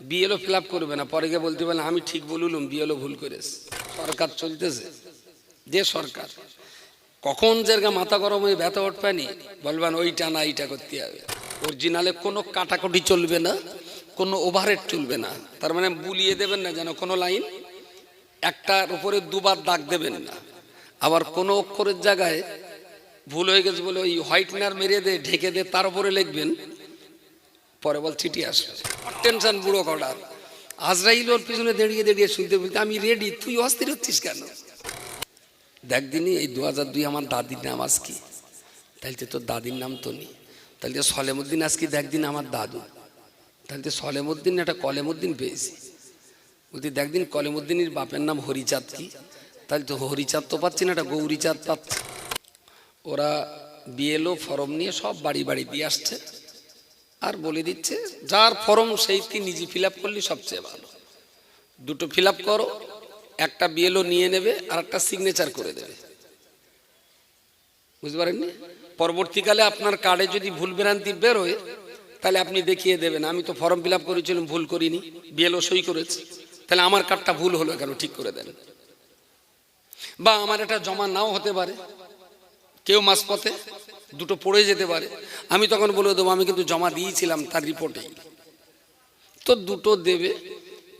BLO feel করবে না। পরে গিয়ে বলতে পারলে, আমি ঠিক বলুলুম বিএলও ভুল করেছে। সরকার চলতেছে। যে সরকার। কখন যেরকম মাথা গরম হয়ে ব্যথা উঠবেনি বলবেন ওইটা না, এইটা করতে হবে। অরিজিনালে কোনো কাটাকুটি চলবে না, কোনো ওভারহেড চলবে না। তার মানে বুলিয়ে দেবেন না যেন কোনো লাইন একটার উপরে দুবার দাগ দেবেন না। আবার কোনো অক্ষরের জায়গায় ভুল হয়ে গেছে বলে ওই হোয়াইটনার মেরে দে, ঢেকে দে, তার উপরে লিখবেন পরে বল চিঠি আসবে টেনশন বুড়ো কটার আজরাইল ওর পিছনে দাঁড়িয়ে দাঁড়িয়ে শুনতে বলতে আমি রেডি তুই অস্থির হচ্ছিস কেন? দেখ দিনই এই দু হাজার দুই আমার দাদির নাম আজ কি? তাহলে তো তোর দাদির নাম তো নেই। তাহলে তো সলেমুদ্দিন আজকে দেখ দিন আমার দাদু। তাহলে তো সলেমুদ্দিন, একটা কলেমুদ্দিন পেয়েছি। বলছি, দেখ দিন, কলেমুদ্দিনের বাপের নাম হরিচাঁদ কি? তাহলে তো হরিচাঁদ তো পাচ্ছি না, একটা গৌরীচাঁদ পাচ্ছি। ওরা বিএলও, ফরম নিয়ে সব বাড়ি বাড়ি দিয়ে আসছে। আর বলে দিচ্ছে, যার ফর্ম সেই তুই নিজে ফিল আপ করলি সবচেয়ে ভালো। দুটো ফিল আপ করো, একটা বিএলও নিয়ে নেবে আর একটা সিগনেচার করে দেবে। বুঝতে পারেননি? পরবর্তীকালে আপনার কার্ডে যদি ভুল ভ্রান্তি বেরোয়, তাহলে আপনি দেখিয়ে দেবেন, আমি তো ফর্ম ফিল আপ করেছিলাম, ভুল করিনি বিএলও সই করেছি। তাহলে আমার কার্ডটা ভুল হলো কেন? ঠিক করে দেন। বা আমার এটা জমা নাও হতে পারে, কেউ মাঝপথে দুটো পড়ে যেতে পারে। আমি তখন বলে দেবো, আমি কিন্তু জমা দিয়েছিলাম তার রিপোর্টেই। তো দুটো দেবে,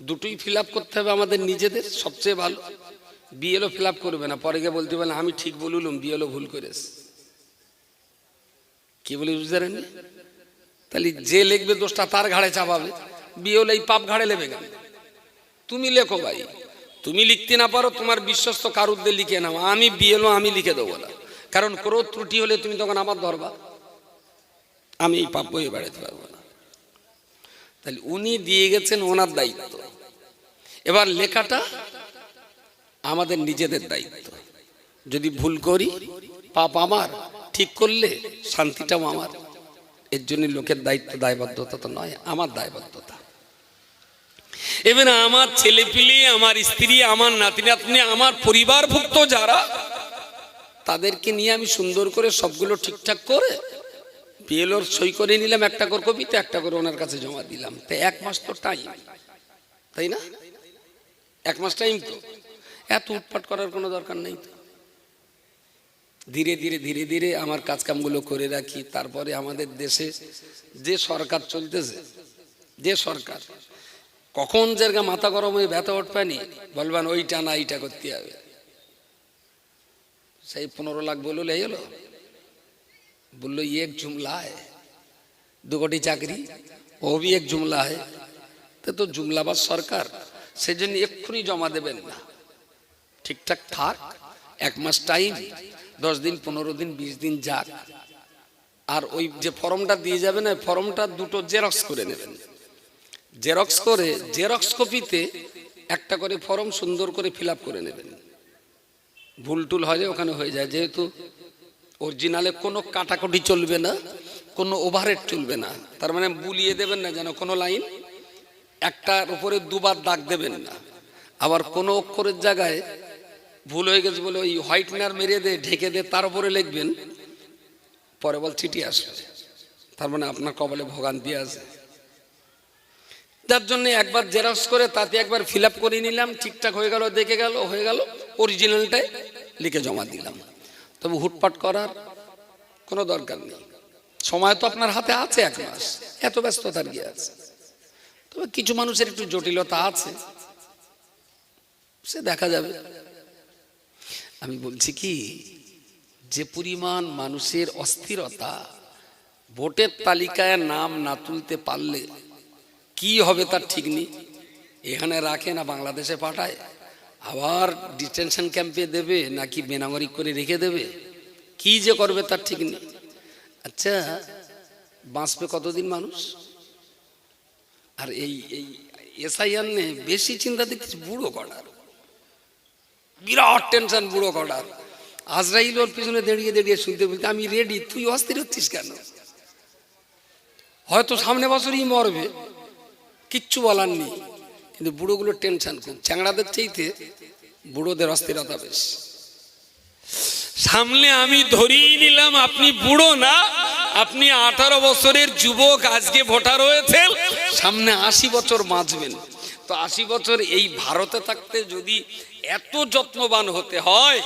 দুটোই ফিল করতে হবে আমাদের নিজেদের, সবচেয়ে ভালো। বিএলও ফিল করবে না, পরে গিয়ে বলতে পারলে, আমি ঠিক বলুলুম বিএলও ভুল করেছে। কি বলি, বুঝতে পারেননি? তাহলে যে লিখবে দোষটা তার ঘাড়ে চাপাবে। বিএল এই পাপ ঘাড়ে নেবে কেন? তুমি লেখো ভাই। তুমি লিখতে না পারো, তোমার বিশ্বস্ত কারুদ্দের লিখে নাও। আমি বিএলও আমি লিখে দেবো না। কারণ কোনো ত্রুটি হলে তুমি তখন আমার ধরবা আমি এই পাপ বয়ে বেড়াতে পারব না। তাহলে উনি দিয়ে গেছেন ওনার দায়িত্ব। এবার লেখাটা আমাদের নিজেদের দায়িত্ব। যদি ভুল করি, পাপ আমার, ঠিক করলে শান্তিটাও আমার। এর জন্য লোকের দায়িত্ব, দায়বদ্ধতা তো নয়, আমার দায়বদ্ধতা। এবারে আমার ছেলে পিলে আমার স্ত্রী, আমার নাতি নাতনি আমার পরিবারভুক্ত যারা তাদেরকে নিয়ে আমি সুন্দর করে সবগুলো ঠিকঠাক করে বিএলওর সই করে নিলাম, একটা করে কবিতে, একটা করে ওনার কাছে জমা দিলাম। তো এক মাস তো টাইম তাই না? এক মাস টাইম তো। এত উৎপাট করার কোনো দরকার নেই ধীরে ধীরে ধীরে ধীরে আমার কাজকামগুলো করে রাখি, তারপরে আমাদের দেশে যে সরকার চলতেছে, যে সরকার, কখন যেরকম মাথা গরম হয়ে ব্যথা উঠবেনি বলবেন, ওইটা না, এইটা করতে হবে। সেই পনেরো লাখ বললো এই হলো বললো ये एक जुमला है दो कोटी চাকরি ও भी एक जुमला है তো তো জুমলাবাজ সরকার সেজন্য এক্ষুনি জমা দেবেন না ঠিকঠাক থাক এক মাস টাইম দশ দিন পনেরো দিন বিশ দিন যাক আর ওই যে ফর্মটা দিয়ে যাবেন ওই ফর্মটা দুটো জেরক্স করে নেবেন জেরক্স করে জেরক্স কপিতে একটা করে ফর্ম সুন্দর করে ফিল করে নেবেন ভুল টুল হয় ওখানে হয়ে যায়। যেহেতু অরিজিনালে কোনো কাটাকুটি চলবে না, কোনো ওভারহেড চলবে না। তার মানে বুলিয়ে দেবেন না যেন কোনো লাইন একটার উপরে দুবার দাগ দেবেন না। আবার কোনো অক্ষরের জায়গায় ভুল হয়ে গেছে বলে ওই হোয়াইটনার মেরে দে, ঢেকে দে, তার উপরে লিখবেন, পরে বল চিঠি আসবে। তার মানে আপনার কপালে ভোগান্তি আছে। যার জন্য একবার জেরক্স করে তাতে একবার ফিল করে নিলাম, ঠিকঠাক হয়ে গেল, দেখে গেল, হয়ে গেল। অরিজিনালটাই লিখে জমা দিলাম। তবে হুটপাট করার কোনো দরকার নেই। সময় তো আপনার হাতে আছে এক মাস, এত ব্যস্ততার গিয়ে আছে? তবে কিছু মানুষের একটু জটিলতা আছে, সে দেখা যাবে। আমি বলছি কি, যে পরিমাণ মানুষের অস্থিরতা ভোটের তালিকায় নাম না তুলতে পারলে কি হবে তার ঠিক নেই। এখানে রাখে না, বাংলাদেশে পাঠায়। আবার ডিটেনশন ক্যাম্পে দেবে নাকি বেনাগরিক করে রেখে দেবে? কি যে করবে তার ঠিক নেই। আচ্ছা বাঁচবে কতদিন মানুষ? আর এই এই এসআইআর নে বেশি চিন্তা দেখছি বুড়ো করার বিরাট টেনশন বুড়ো করার আজরাইল ওর পিছনে দাঁড়িয়ে দাঁড়িয়ে শুনতে বলতে আমি রেডি তুই অস্থির হচ্ছিস কেন? হয়তো সামনে বছরই মরবে, কিচ্ছু বলার নেই। কিন্তু বুড়োগুলো টেনশন খুব চ্যাংড়াদের চাইতে বুড়োদের অস্থিরতা বেশ। সামনে আমি ধরিয়ে নিলাম আপনি বুড়ো না আপনি আঠারো বছরের যুবক আজকে ভোটার হয়েছেন। সামনে আশি বছর বাঁচবেন। তো আশি বছর এই ভারতে থাকতে যদি এত যত্নবান হতে হয়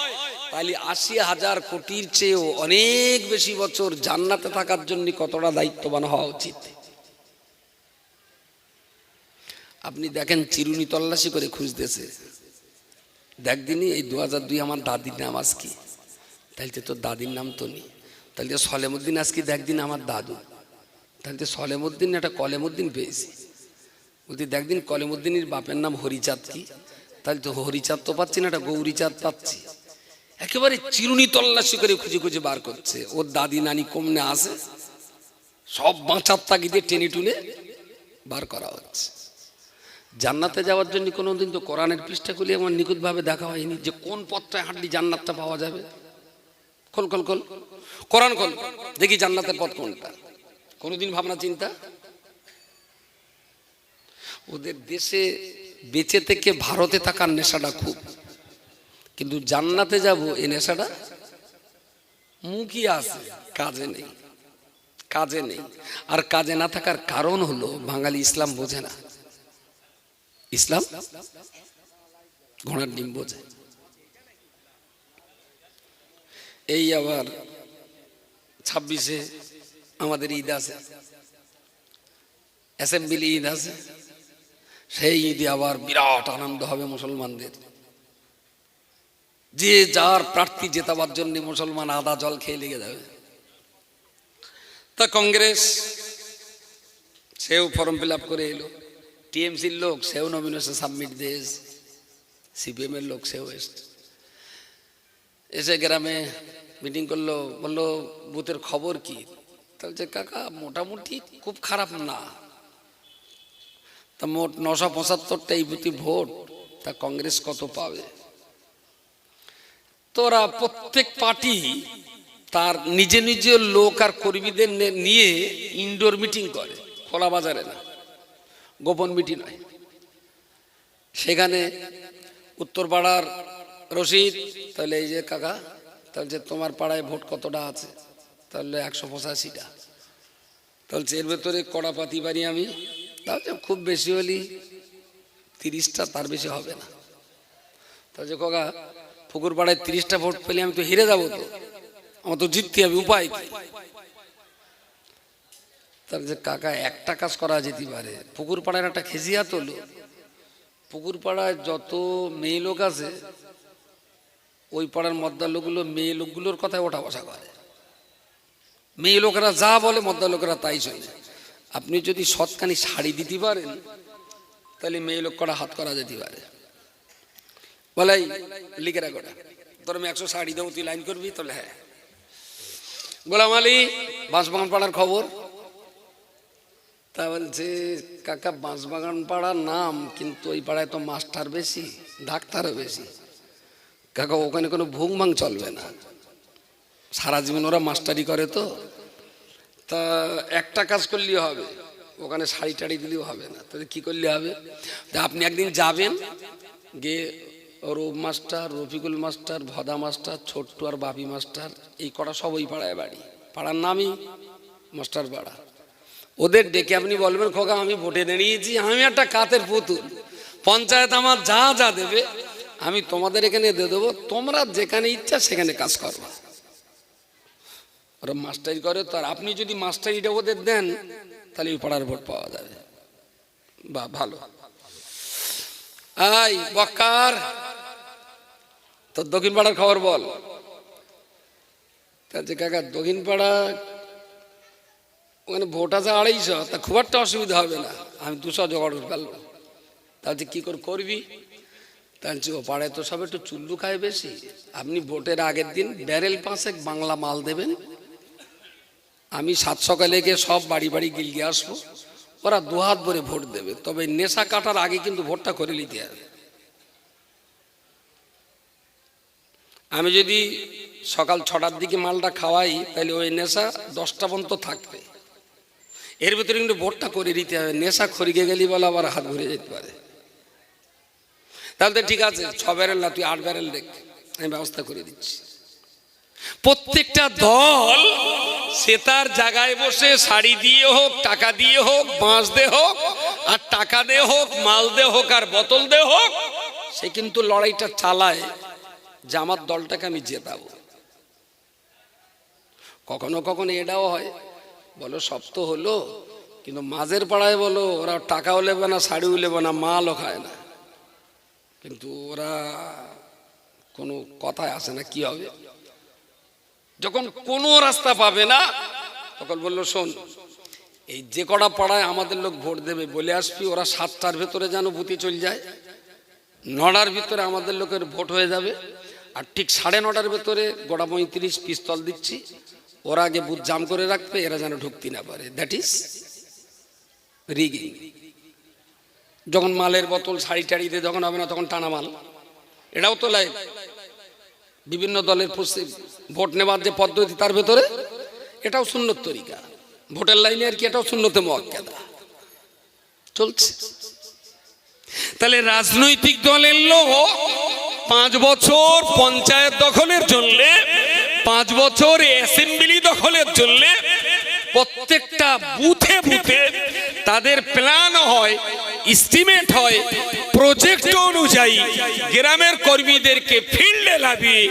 তাহলে আশি হাজার কোটির চেয়েও অনেক বেশি বছর জান্নাতে থাকার জন্য কতটা দায়িত্ববান হওয়া উচিত? আপনি দেখেন চিরুনি তল্লাশি করে খুঁজতেছে। দেখ দিনই এই দু হাজার দুই আমার দাদির নাম আজ কি তাহলে তোর দাদির নাম তো নেই। তাহলে তো সলেমুদ্দিন আজকে দেখ দিন আমার দাদু। তাহলে তো সলেমুদ্দিন একটা কলেমুদ্দিন পেয়েছি। বলছি দেখদিন কলেমুদ্দিনের বাপের নাম হরিচাঁদ কি? তাহলে তো হরিচাঁদ তো পাচ্ছি না, একটা গৌরীচাঁদ পাচ্ছি। একেবারে চিরুনি তল্লাশি করে খুঁজে খুঁজে বার করছে। ওর দাদি নানি কমনে আসে সব বাঁচার তাগিদে টেনে টুনে বার করা হচ্ছে। জান্নাতে যাওয়ার জন্য কোনোদিন তো কোরআনের পৃষ্ঠা খুলে আমার নিখুঁতভাবে দেখা হয়নি যে কোন পথটায় হাঁটলি জান্নাতটা পাওয়া যাবে? খোল খোল খোল। কোরআন খোল। দেখি জান্নাতের পথ কোনটা। কোনোদিন ভাবনা, চিন্তা? ওদের দেশে বেঁচে থেকে ভারতে থাকার নেশাটা খুব। কিন্তু জান্নাতে যাব এই নেশাটা মুখই আছে, কাজে নেই। কাজে নেই। আর কাজে না থাকার কারণ হলো বাঙালি ইসলাম বোঝে না। ইসলাম ঘোড়ার ডিম বোঝে এই আবার ছাব্বিশে আমাদের ঈদ আছে। অ্যাসেম্বলি ঈদ আছে। সেই ঈদে আবার বিরাট আনন্দ হবে মুসলমানদের। যে যার প্রার্থী জেতাবার জন্য মুসলমান আদা জল খেয়ে লেগে যাবে। তা কংগ্রেস, সেও ফর্ম ফিল করে এলো। টিএমসির লোক সেও নমিনেশন সাবমিট দিয়ে সিপিএম এর লোক সেও এসছে। এসে গ্রামে মিটিং করল, বলল, বুথের খবর কি? তাহলে কাকা, মোটামুটি খুব খারাপ না। তা মোট নশো পঁচাত্তরটা এই বুথি ভোট, তা কংগ্রেস কত পাবে? তোরা প্রত্যেক পার্টি তার নিজে নিজের লোক আর কর্মীদের নিয়ে ইনডোর মিটিং করে, খোলা বাজারে না। গোপন মিটিং নয়। সেখানে উত্তরপাড়ার রশিদ, তাহলে এই যে কাকা, তাহলে তোমার পাড়ায় ভোট কতটা আছে? তাহলে একশো পঁচাশিটা। তাহলে এর ভেতরে কড়া পাতি পারি আমি। তাহলে খুব বেশি হলি তিরিশটা তার বেশি হবে না। তাহলে কাকা, পুকুর পাড়ায় তিরিশটা ভোট পেলে আমি তো হেরে যাব তো। আমার তো জিততে হবে, উপায় কি? তাহলে যে কাকা একটা কাজ করা যেতে পারে। পুকুর পাড়ায় একটা খেজিয়া তোলো পুকুর পাড়ায় যত মেয়ে লোক আছে, ওই পাড়ার মদ্দা লোকগুলো মেয়ে লোকগুলোর কথায় ওঠা বসা করে। মেয়ে লোকেরা যা বলে মদ্দা লোকেরা তাই শোনে। আপনি যদি সৎকানি শাড়ি দিতে পারেন, তাহলে মেয়ে লোক করা হাত করা যেতে পারে। বলাই, লিখে রাখো ওটা। তোর আমি একশো শাড়ি দেবো, তুই লাইন করবি, তাহলে হ্যাঁ। গোলাম আলী বাঁশবাগান পাড়ার খবর। তা বলছে, কাকা, বাঁশবাগান পাড়ার নাম, কিন্তু ওই পাড়ায় তো মাস্টার বেশি, ডাক্তারও বেশি। কাকা, ওখানে কোনো ভুং ভাং চলবে না। সারা জীবন ওরা মাস্টারি করে তো। তা একটা কাজ করলেই হবে, ওখানে শাড়ি টাড়ি দিলেও হবে না। তাহলে কি করলে হবে? তা আপনি একদিন যাবেন, গিয়ে Rup master, Rafikul master, Bhoda master, Chhottu আর বাপি মাস্টার, এই কটা সব ওই পাড়ায় বাড়ি। পাড়ার নামই মাস্টার পাড়া। ওদের ডেকে আপনি বলবেন, খোকা, আমি ভোটে দাঁড়িয়েছি, আমি একটা কাতের পুতুল। পঞ্চায়েত আমার যা যা দেবে, আমি তোমাদের এখানে দিয়ে দেবো, তোমরা যেখানে ইচ্ছা সেখানে কাজ করবা ওরা মাস্টারি করে, তো আর আপনি যদি মাস্টারিটা ওদের দেন, তাহলে ওই পাড়ার ভোট পাওয়া যাবে। বা, ভালো। আই বক্কার। তোর দক্ষিণ পাড়ার খবর বল। কাকা, দক্ষিণ পাড়া ওখানে ভোট আছে আড়াইশো, তা খুব একটা অসুবিধা হবে না। আমি দুশো জোগাড় ফেলব। তাহলে কি করে করবি? তাহলে ও পাড়ায় তো সব একটু চুল্লু খায় বেশি। আপনি ভোটের আগের দিন ব্যারেল পাঁচেক বাংলা মাল দেবেন। আমি সাত সকালে গিয়ে সব বাড়ি বাড়ি গিলগে আসব। ওরা দুহাত ভরে ভোট দেবে। তবে নেশা কাটার আগে কিন্তু ভোটটা করে নিতে হবে। আমি যদি সকাল ছটার দিকে মালটা খাওয়াই, তাহলে ওই নেশা দশটা পর্যন্ত থাকবে। এর ভিতরে কিন্তু ভোটটা করে দিতে হবে, নেশা খরিকে গেলি বলে, আবার হাত ঘুরে যেতে পারে। তাহলে ঠিক আছে, ছ ব্যারেল না, তুই আট ব্যারেল দেখ, আমি ব্যবস্থা করে দিচ্ছি। প্রত্যেকটা দল, সে তার জায়গায় বসে শাড়ি দিয়ে হোক, টাকা দিয়ে হোক, বাঁশ দে হোক, আর টাকা দে হোক, মাল দে হোক, আর বোতল দে হোক, সে কিন্তু লড়াইটা চালায় যে আমার দলটাকে আমি জেতাবো। কখনো কখনো এটাও হয়। বলো, সব তো হলো। কিন্তু মাঝের পাড়ায় বলো, ওরা টাকাও নেবে না, শাড়িও নেবে না, মালও খায় না। কিন্তু ওরা কোনো কথায় আসে না, কি হবে? যখন কোনো রাস্তা পাবে না, তখন বলল, শোন, এই যে কটা পাড়ায় আমাদের লোক ভোট দেবে, বলে আসবি, ওরা সাতটার ভেতরে যেন বুথে চলে যায়। নটার ভিতরে আমাদের লোকের ভোট হয়ে যাবে, আর ঠিক সাড়ে নটার ভেতরে গোটা পঁয়ত্রিশ পিস্তল দিচ্ছি। ওরা আগে বুথ জাম করে রাখবে, এরা যেন ঢুকতে না পারে। দ্যাট ইজ রিগিং যখন মালের বোতল শাড়ি টাড়ি দিয়ে যখন হবে না, তখন টানা মাল। এটাও তো লাইক বিভিন্ন দলের ভোট নেবার যে পদ্ধতি তার ভেতরে, এটাও সুন্নত তরিকা। ভোটের লাইনে আর কি এটাও শূন্যতে মোয়াক্কেদা। চলছে। তাহলে রাজনৈতিক দলের লোক পাঁচ বছর পঞ্চায়েত দখলের জন্য, পাঁচ বছর অ্যাসেম্বলি দখলের জন্য প্রত্যেকটা বুথে বুথে তাদের প্ল্যান হয় এস্টিমেট হয় প্রজেক্ট অনুযায়ী গ্রামের কর্মীদেরকে ফিল্ডে লাভিয়ে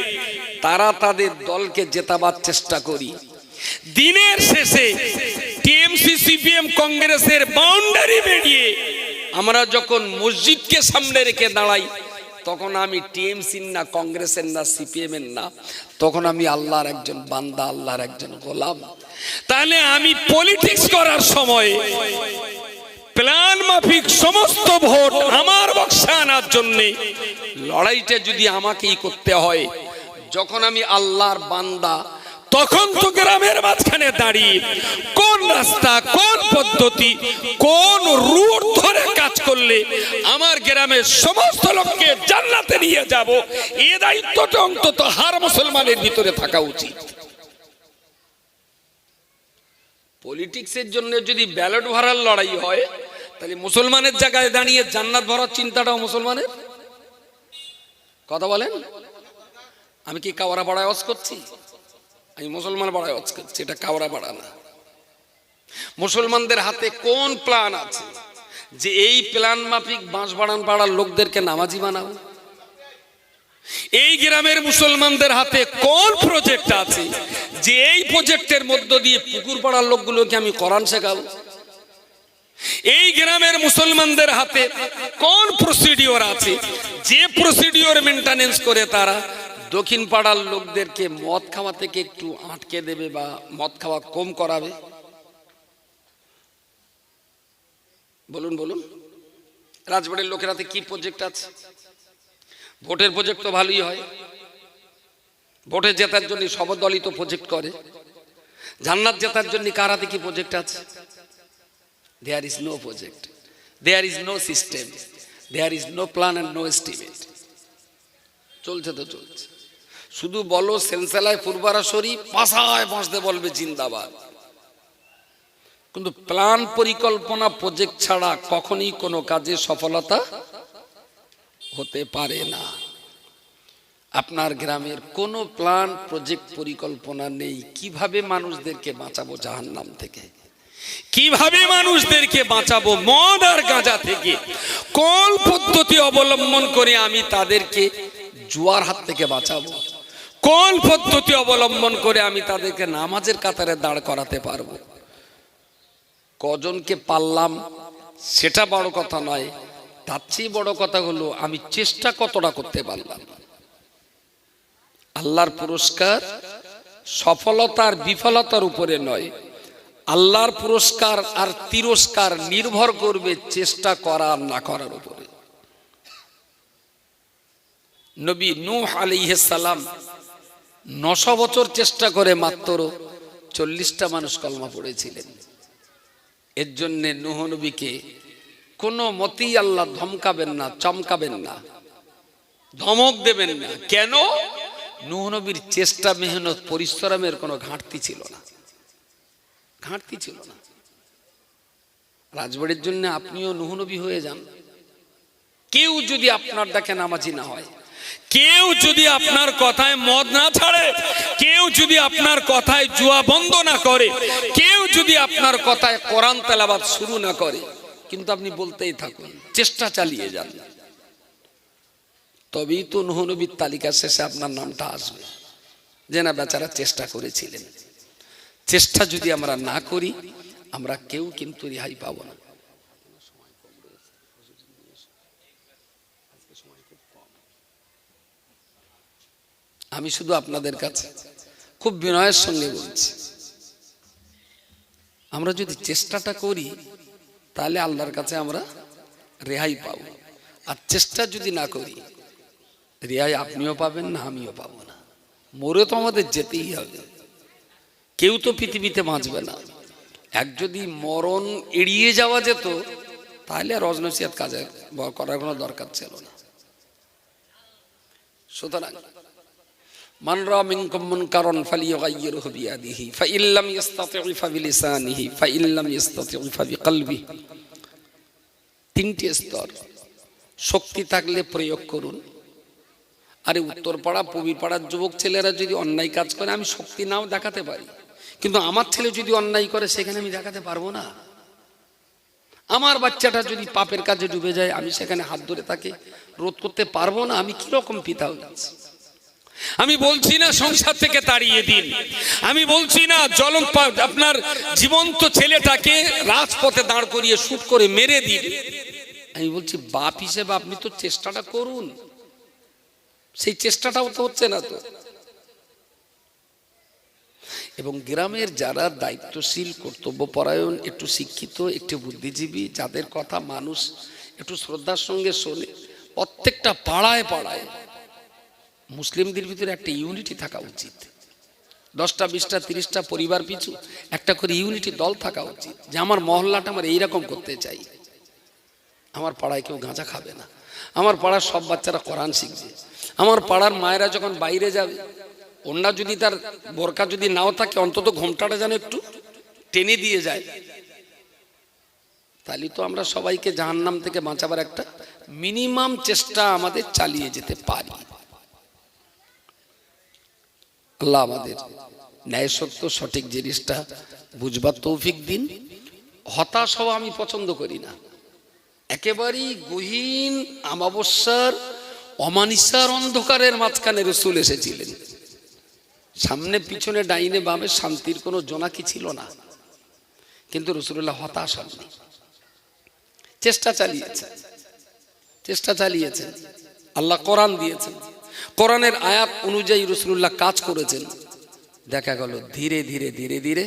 তারা তাদের দলকে জেতাবার চেষ্টা করি। দিনের শেষে টিএমসি, সিপিএম, কংগ্রেসের বাউন্ডারি বেরিয়ে আমরা যখন মসজিদকে সামনে রেখে দাঁড়াই তখন আমি টিএমসির না, কংগ্রেসের না সিপিএম এর না, তখন আমি আল্লাহর একজন বান্দা, আল্লাহর একজন গোলাম। তাহলে আমি পলিটিক্স করার সময় প্ল্যান মাফিক সমস্ত ভোট আমার বক্সে আনার জন্য লড়াইটা যদি আমাকেই করতে হয়, যখন আমি আল্লাহর বান্দা তখন তো গ্রামের মাঝখানে দাঁড়িয়ে কোন রাস্তা, কোন পদ্ধতি, কোন রুট ধরে কাজ করলে আমার গ্রামের সমস্ত লোককে জান্নাতে নিয়ে যাব? এ দায়িত্বটা অন্তত হার মুসলমানের ভিতরে থাকা উচিত। পলিটিক্সের জন্য যদি ব্যালট ভরার লড়াই হয়, তাহলে মুসলমানের জায়গায় দাঁড়িয়ে জান্নাত ভরার চিন্তাটাও মুসলমানের? কথা বলেন? আমি কি কাওয়ারা পাড়ায় অস করছি? আমি মুসলমান বাড়ায় এটা কাওয়ারা পাড়া না। মুসলমানদের হাতে কোন প্ল্যান আছে? যে এই প্ল্যান মাফিক বাঁশ বাড়ান পাড়ার লোকদেরকে নামাজি বানাবো এই গ্রামের মুসলমানদের হাতে কোন প্রজেক্ট আছে? যে এই প্রজেক্টের মধ্য দিয়ে পুকুর পাড়ার লোকগুলোকে আমি করান শেখাবো এই গ্রামের মুসলমানদের হাতে কোন প্রসিডিওর আছে? যে প্রসিডিওর মেনটেনেন্স করে তারা দক্ষিণ পাড়ার লোকদেরকে মদ খাওয়া থেকে একটু আটকে দেবে বা মদ খাওয়া কম করাবে? বলুন বলুন। রাজবাড়ির লোকের হাতে কি প্রজেক্ট আছে? ভোটের প্রজেক্ট তো ভালোই হয়। ভোটে জেতার জন্য সব দলই তো প্রজেক্ট করে। জান্নাত জেতার জন্য কার হাতে কি প্রজেক্ট আছে? There is no project there is no system there is no plan and no estimate চলছে তো চলছে। শুধু বলো সেলসেলায় ফুরবারা শরীফ পাশায় বাঁচতে বলবে জিন্দাবাদ। কিন্তু প্ল্যান পরিকল্পনা, প্রজেক্ট ছাড়া কখনই কোনো কাজে সফলতা হতে পারে না। আপনার গ্রামের কোনো প্ল্যান, প্রজেক্ট, পরিকল্পনা নেই, কীভাবে মানুষদেরকে বাঁচাবো জাহান নাম থেকে? কীভাবে মানুষদেরকে বাঁচাবো মদ আর গাঁজা থেকে? কোন পদ্ধতি অবলম্বন করে আমি তাদেরকে জুয়ার হাত থেকে বাঁচাবো? কোন পদ্ধতি অবলম্বন করে আমি তাদেরকে নামাজের কাতারে দাঁড় করাতে পারব? কজনকে পারলাম সেটা বড় কথা নয়, তার চেয়ে বড় কথা হলো আমি চেষ্টা কতটা করতে পারলাম। আল্লাহর পুরস্কার সফলতার বিফলতার উপরে নয়, আল্লাহর পুরস্কার আর তিরস্কার নির্ভর করবে চেষ্টা করা না করার উপরে। নবী নূহ আলাইহিস সালাম নশো বছর চেষ্টা করে মাত্র চল্লিশটা মানুষ কলমা পড়েছিলেন। এর জন্যে নুহ নবীকে কোনো মতেই আল্লাহ ধমকাবেন না, চমকাবেন না, ধমক দেবেন না। কেন? নুহ নবীর চেষ্টা, মেহনত, পরিশ্রমের কোনো ঘাটতি ছিল না। ঘাটতি ছিল না। রাজবাড়ির জন্য আপনিও নুহনবী হয়ে যান। কেউ যদি আপনার ডাকে নামাজি না হয় কেউ যদি আপনার কথায় মদ না ছাড়ে, কেউ যদি আপনার কথায় জুয়া বন্ধ না করে, কেউ যদি আপনার কথায় কোরআন তেলাবাদ শুরু না করে, কিন্তু আপনি বলতেই থাকুন, চেষ্টা চালিয়ে যান। তবেই তো নহনবীর তালিকা শেষে আপনার নামটা আসবে। যে না বেচারা চেষ্টা করেছিলেন। চেষ্টা যদি আমরা না করি, আমরা কেউ কিন্তু রেহাই পাবো না। আমি শুধু আপনাদের কাছে খুব বিনয়ের সঙ্গে বলছি। আমরা যদি চেষ্টাটা করি, তাহলে আল্লাহর কাছে আমরা রেহাই পাব। আর চেষ্টা যদি না করি, রেহাই আপনিও পাবেন না, আমিও পাবো না। মরে তো আমাদের যেতেই হবে। কেউ তো পৃথিবীতে বাঁচবে না। এক যদি মরণ এড়িয়ে যাওয়া যেত, তাহলে রজনসিয়াত কাজে করার কোনো দরকার ছিল না। সুতরাং মান রা মিনকুম মুনকারান ফালিয়ুগাইয়িরহু বিয়াদিহি, ফাইন লাম ইস্তাতি' ফাবিলিসানিহি, ফাইন লাম ইস্তাতি' ফাবিকলবিহি। তিনটি স্তর, শক্তি থাকলে প্রয়োগ করুন। আরে উত্তরপাড়া পাড়ার যুবক ছেলেরা যদি অন্যায় কাজ করে, আমি শক্তি নাও দেখাতে পারি। কিন্তু আমার ছেলে যদি অন্যায় করে, সেখানে আমি দেখাতে পারব না। আমার বাচ্চাটা যদি পাপের কাজে ডুবে যায়, আমি সেখানে হাত ধরে তাকে রোধ করতে পারব না। আমি কীরকম পিতা হয়ে আমি বলছি না সংসার থেকে তাড়িয়ে দিন। আমি বলছি না জলম আপনার জীবন্ত ছেলেটাকে রাজপথে দাঁড় করিয়ে শুট করে মেরে দিন। আমি বলছি, বাপ হিসেবে আপনি তো চেষ্টাটা করুন। সেই চেষ্টাটাও তো হচ্ছে না তো। এবং গ্রামের যারা দায়িত্বশীল, কর্তব্যপরায়ণ, একটু শিক্ষিত, একটু বুদ্ধিজীবী, যাদের কথা মানুষ একটু শ্রদ্ধার সঙ্গে শোনে, প্রত্যেকটা পাড়ায় পাড়ায় মুসলিমদের ভিতরে একটা ইউনিটি থাকা উচিত। দশটা, বিশটা, তিরিশটা পরিবার পিছু একটা করে ইউনিটি দল থাকা উচিত যে আমার মহল্লাটা আমার এইরকম করতে চাই। আমার পাড়ায় কেউ গাঁজা খাবে না। আমার পাড়ার সব বাচ্চারা কোরআন শিখবে। আমার পাড়ার মায়েরা যখন বাইরে যাবে অন্য যদি তার বোরকা যদি নাও থাকে, অন্তত ঘোমটাটা যেন একটু টেনে দিয়ে যায়। তাহলে তো আমরা সবাইকে জাহান্নাম থেকে বাঁচাবার একটা মিনিমাম চেষ্টা আমাদের চালিয়ে যেতে পারি। আল্লাহ আমাদের। ন্যায় সত্য, সঠিক জিনিসটা বুঝবার তৌফিক দিন। হতাশ হওয়া আমি পছন্দ করি না। একেবারেই গহীন আমাবস্যার অমানিসার অন্ধকারের মাঝখানে রসুল এসেছিলেন। সামনে পিছনে ডাইনে বামে শান্তির কোনো জোনাকি ছিল না। কিন্তু রসুল্লাহ হতাশ হননি চেষ্টা চালিয়েছেন। চেষ্টা চালিয়েছেন। আল্লাহ কোরআন দিয়েছেন। কোরআনের আয়াত অনুযায়ী রসুল্লাহ কাজ করেছেন। দেখা গেল ধীরে ধীরে ধীরে ধীরে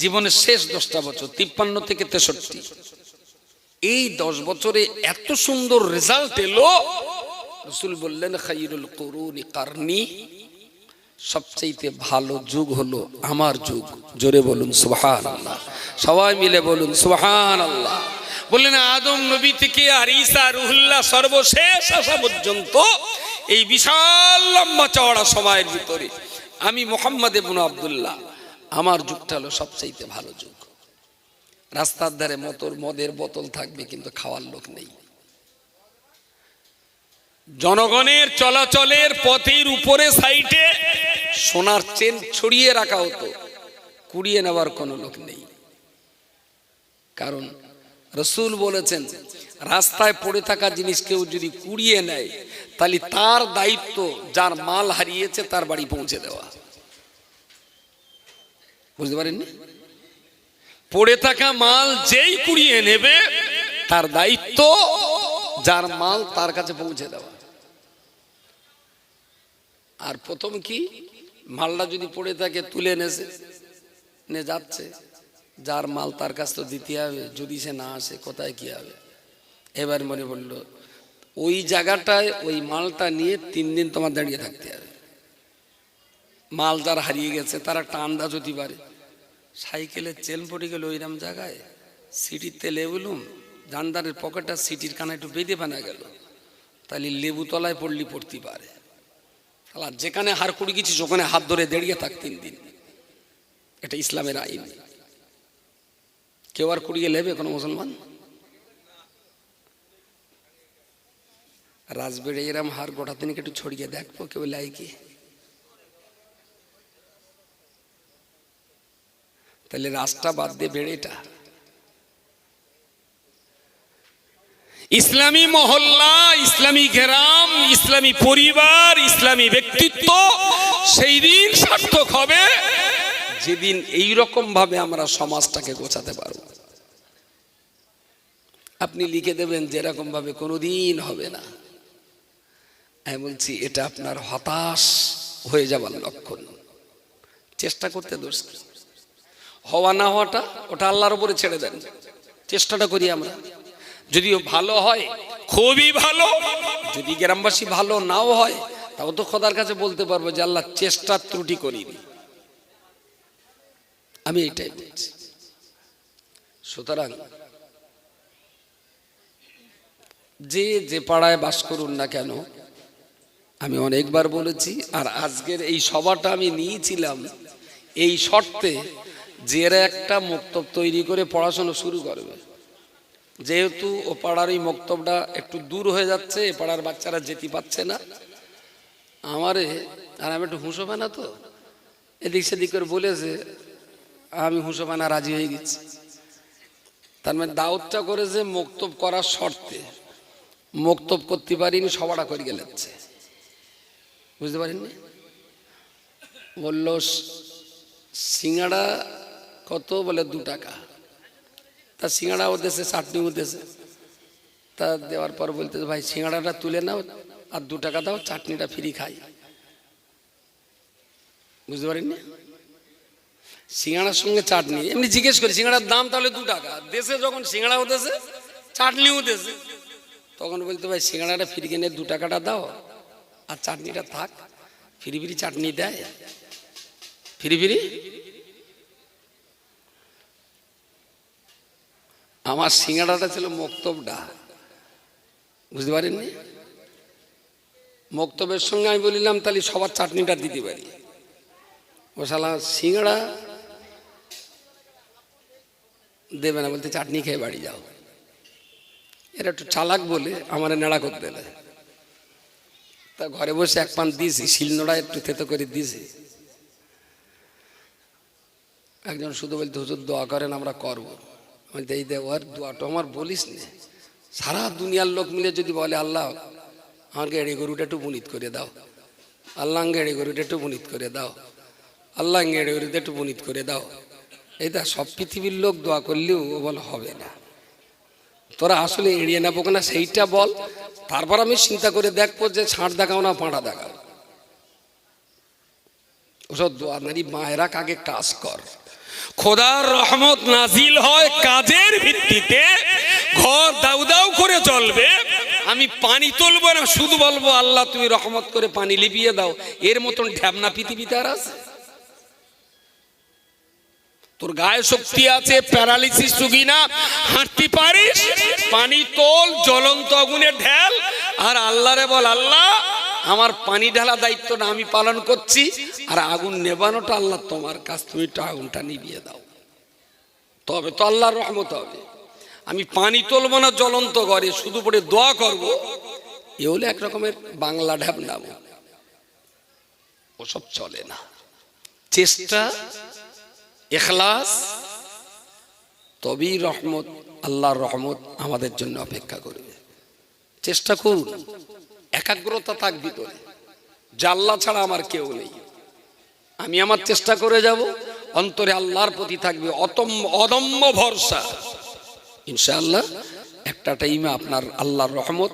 জীবনের শেষ দশটা বছর, তিপ্পান্ন থেকে তেষট্টি। এই দশ বছরে এত সুন্দর রেজাল্ট এলো, রসুল বললেন খাইরুল করুনি কারনি। সবচাইতে ভালো যুগ হলো আমার যুগ। জোরে বলুন সুহান আল্লাহ সবাই মিলে বলুন সুহান আল্লাহ বললেন, আদম নবী থেকে আর ইসা রুহুল্লাহ সর্বশেষ আসা পর্যন্ত এই বিশাল লম্বা চওড়া সময়ের ভিতরে আমি মোহাম্মদ এবন আবদুল্লাহ। আমার যুগটা হলো সবচাইতে ভালো যুগ। রাস্তার ধারে মতর, মদের বোতল থাকবে কিন্তু খাওয়ার লোক নেই। জনগণের চলাচলের পথের উপরে সাইডে সোনার চেন ছড়িয়ে রাখা হতো, কুড়িয়ে নেওয়ার কোনো লোক নেই। কারণ রসুল বলেছেন, রাস্তায় পড়ে থাকা জিনিস কেউ যদি কুড়িয়ে নেয় তাহলে তার দায়িত্ব যার মাল হারিয়েছে তার বাড়ি পৌঁছে দেওয়া। বুঝতে পারেননি? পড়ে থাকা মাল যেই কুড়িয়ে নেবে, তার দায়িত্ব যার মাল তার কাছে পৌঁছে দেওয়া। আর প্রথম কি? মালটা যদি পড়ে থাকে, তুলে নেছে নে যাচ্ছে। যার মাল তার কাছ তো দিতে হবে, যদি সে না আসে, কোথায় কি হবে? এবার মনে পড়ল ওই জায়গাটায় ওই মালটা নিয়ে তিন দিন তোমার দাঁড়িয়ে থাকতে হবে। মাল যার হারিয়ে গেছে, তার একটা আন্দাজ হতে পারে। সাইকেলের চেন পড়ে গেল ওইরকম জায়গায় সিটির তেলে বলুম জানদারের পকেটটা সিটির কানা একটু বেঁধে বানা গেল। তাহলে লেবু তলায় পড়লি পড়তে পারে। আর যেখানে হার কুড়ি গেছিস, ওখানে হাত ধরে দাঁড়িয়ে থাক তিন দিন। এটা ইসলামের আইন। কেউ আর কুড়িয়ে নেবে কোনো মুসলমান? রাজবেড়ে এরম হার গোটা দিনকে একটু ছড়িয়ে দেখব কেউ লাইকি। তাহলে রাস্তা বাদ দিয়ে বেড়েটা। ইসলামী মহল্লা ইসলামী গ্রাম ইসলামী পরিবার ইসলামী ব্যক্তিত্ব সেই দিন সার্থক হবে। যেদিন এই রকম ভাবে আমরা সমাজটাকে গোছাতে পারব। আপনি লিখে দেবেন যেরকম ভাবে কোনোদিন হবে না। আমি বলছি, এটা আপনার হতাশ হয়ে যাবার লক্ষণ। চেষ্টা করতে দোষ হওয়া না হওয়াটা, ওটা আল্লাহর উপরে ছেড়ে দেন। চেষ্টাটা করি আমরা। যদিও ভালো হয়, খুবই ভালো, যদি গ্রামবাসী ভালো নাও হয়, তাও তো খোদার কাছে বলতে পারব যে আল্লাহ চেষ্টার ত্রুটি করিনি। আমি এটাই বলছি। সুতরাং, যে যে পাড়ায় বাস করুন না কেন আমি অনেকবার বলেছি, আর আজকের এই সভাটা আমি নিয়েছিলাম এই শর্তে যে একটা মক্তব তৈরি করে পড়াশোনা শুরু করবে। যেহেতু ও পাড়ার এই মক্তবটা একটু দূর হয়ে যাচ্ছে, এ পাড়ার বাচ্চারা যেতে পারছে না। আমারে, আর আমি একটু হুঁসোবানা তো, এদিক সেদিক করে বলেছে, আমি হুঁসোবানা রাজি হয়ে গেছি। তার মানে দাউদটা করেছে মক্তব করার শর্তে। মক্তব করতে পারিনি সবাটা করে গেলেছে। বুঝতে পারেননি বলল সিঙ্গাড়া কত বলে দু টাকা? তা সিঙ্গাড়াও দেশে চাটনিও দেশে তা দেওয়ার পর বলতেছে ভাই সিঙ্গাড়াটা তুলে নাও আর দু টাকা দাও, চাটনিটা ফ্রি খাই। বুঝতে পারেননি সিঙ্গাড়ার সঙ্গে চাটনি, এমনি জিজ্ঞেস করি সিঙ্গাড়ার দাম তাহলে দু টাকা? দেশে যখন সিঙ্গাড়াও দেশে চাটনিও দেশে তখন বলতে, ভাই সিঙ্গাড়াটা ফ্রি কিনে দু টাকাটা দাও আর চাটনিটা থাক। ফিরি ফিরি চাটনি দেয়। ফিরি ফিরি আমার সিঙ্গাড়াটা ছিল মক্তবটা বুঝতে পারেননি? মক্তবের সঙ্গে আমি বলিলাম, তাহলে সবার চাটনিটা দিতে পারি। ও শালা সিঙ্গাড়া দেবে না বলতে চাটনি খেয়ে বাড়ি যাও। এরা একটু চালাক বলে আমার নেড়া করতে দেয়। তা ঘরে বসে এক পান দিয়েছি শিলনোড়া একটু থেতো করে দিয়েছি। একজন শুধু বলতে হুজুর, দোয়া করেন, আমরা করব। আমি এই দে ওর দোয়াটা আমার বলিস নে। সারা দুনিয়ার লোক মিলে যদি বলে, আল্লাহ, আমাকে এড়ে গরুটা একটু বুনিত করে দাও। আল্লাহ এড়ে গরুটা একটু বুনিত করে দাও। আল্লাহ এড়ে গরুটা একটু বুনিত করে দাও। এই এইটা সব পৃথিবীর লোক দোয়া করলেও ও বলে, হবে না। তোরা আসলে এড়িয়ে নেব না সেইটা বল। তারপর আমি চিন্তা করে দেখব যে ছাড় দেখাও না, পাঁড়া দেখাও। ওসব দোয়া নারী মায়েরা কাকে কাজ কর। খোদার রহমত নাজিল হয় কাজের ভিত্তিতে, ঘর দাউ দাউ করে চলবে। আমি পানি তুলবো না, শুধু বলব, আল্লাহ তুমি রহমত করে পানি লিপিয়ে দাও। এর মতন ঢ্যাবনা পৃথিবীতে আর আছে? তোর গায়ে শক্তি আছে, প্যারালিসিস রুগী না, হাঁটতে পারিস? পানি তোল, জ্বলন্ত আগুনে ঢেল। আর আল্লাহরে বল, আল্লাহ, আমার পানি ঢালা দায়িত্বটা আমি পালন করছি, আর আগুন নেবানোটা আল্লাহ তোমার কাছ তুমি আগুনটা নিভিয়ে দাও। তবে তো আল্লাহর রহমত হবে। আমি পানি তুলবো না, জ্বলন্ত করে শুধু পড়ে দোয়া করব। এ হলে এক রকমের বাংলা ঢ্যাব নাম ওসব চলে না। চেষ্টা এখলাস তবেই রহমত, আল্লাহর রহমত আমাদের জন্য অপেক্ষা করবে। চেষ্টা করুন, একাগ্রতা থাক ভিতরে। জাল্লা ছাড়া আমার কেউ নেই। আমি আমার চেষ্টা করে যাব, অন্তরে আল্লাহর প্রতি থাকবে অতম, অদম্য ভরসা। ইনশাআল্লাহ, একটা টাইমে আপনার আল্লাহর রহমত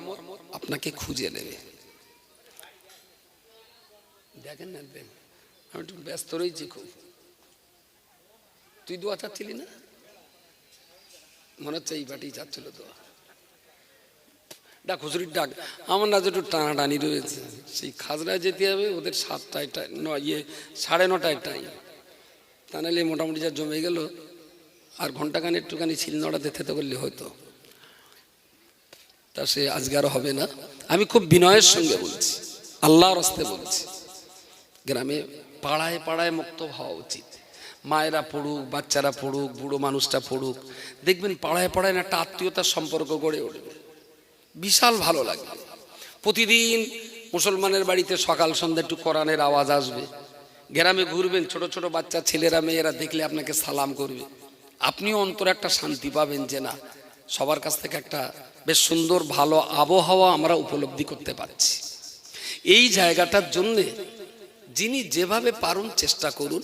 আপনাকে খুঁজে নেবে। দেখেন না আমি একটু ব্যস্ত রয়েছি খুব। তুই দোয়া চাচ্ছিলি না? মনে হচ্ছে এই বাটি চাচ্ছিল দোয়া। ডাক হুজুরির ডাক, আমার না একটু টানাটানি রয়েছে। সেই খাজরায় যেতে হবে, ওদের সাতটায় নয় ইয়ে সাড়ে নটায় টাইম। তা নাহলে মোটামুটি যা জমে গেল, আর ঘন্টাখানি একটুখানি ছিল নড়াতে থেতে করলে হয়তো তা সে আজকে আর হবে না। আমি খুব বিনয়ের সঙ্গে বলছি, আল্লাহর হস্তে বলছি, গ্রামে পাড়ায় পাড়ায় মুক্ত হওয়া উচিত। মায়েরা পড়ুক, বাচ্চারা পড়ুক, বুড়ো মানুষটা পড়ুক, দেখবেন পাড়ায় পাড়ায় না একটা আত্মীয়তার সম্পর্ক গড়ে উঠবে বিশাল ভালো লাগবে প্রতিদিন মুসলমানের বাড়িতে সকাল সন্ধ্যা একটু কোরআনের আওয়াজ আসবে। গ্রামে ঘুরবেন, ছোট ছোট বাচ্চা, ছেলেরা, মেয়েরা দেখলে আপনাকে সালাম করবে। আপনিও অন্তরে একটা শান্তি পাবেন যে না, সবার কাছ থেকে একটা বেশ সুন্দর ভালো আবহাওয়া আমরা উপলব্ধি করতে পারছি। এই জায়গাটার জন্যে যিনি যেভাবে পারুন চেষ্টা করুন।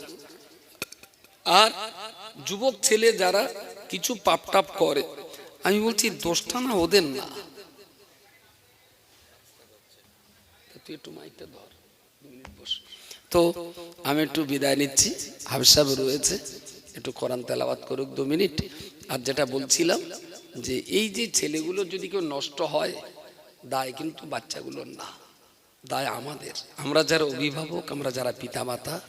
আর যুবক ছেলে যারা কিছু পাপ টাপ করে, আমি বলছি, দোষটা না ওদের না। একটু মাইকটা ধর। তো আমি একটু বিদায় নিচ্ছি। হাবিজ সাহেব রয়েছে, একটু কোরআন তেলাবাত করুক দু মিনিট। আর যেটা বলছিলাম যে, এই যে ছেলেগুলো যদি কেউ নষ্ট হয়, দায় কিন্তু বাচ্চাগুলোর না। দায় আমাদের। আমরা যারা অভিভাবক, আমরা যারা পিতামাতা,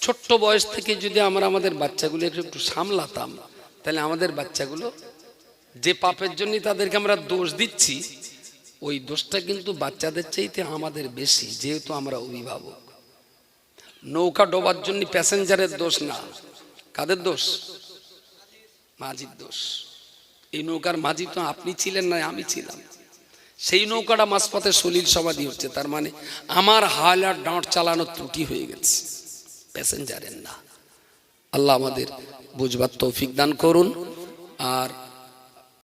ছোট্ট বয়স থেকে যদি আমরা আমাদের বাচ্চাগুলো একটু সামলাতাম, তাহলে আমাদের বাচ্চাগুলো যে পাপের জন্য তাদেরকে আমরা দোষ দিচ্ছি, ওই দোষটা কিন্তু বাচ্চাদের চাইতে আমাদের বেশি, যেহেতু আমরা অভিভাবক। নৌকা ডোবার জন্য প্যাসেঞ্জারের দোষ না। কাদের দোষ? মাঝির দোষ। এই নৌকার মাঝি তো আপনি ছিলেন না, আমি ছিলাম। সেই নৌকাটা মাঝপথে সলিল সমাধি হচ্ছে, তার মানে আমার হাল আর ডাঁট চালানো ত্রুটি হয়ে গেছে। প্যাসেঞ্জারের না। আল্লাহ আমাদের বুঝবার তৌফিক দান করুন। আর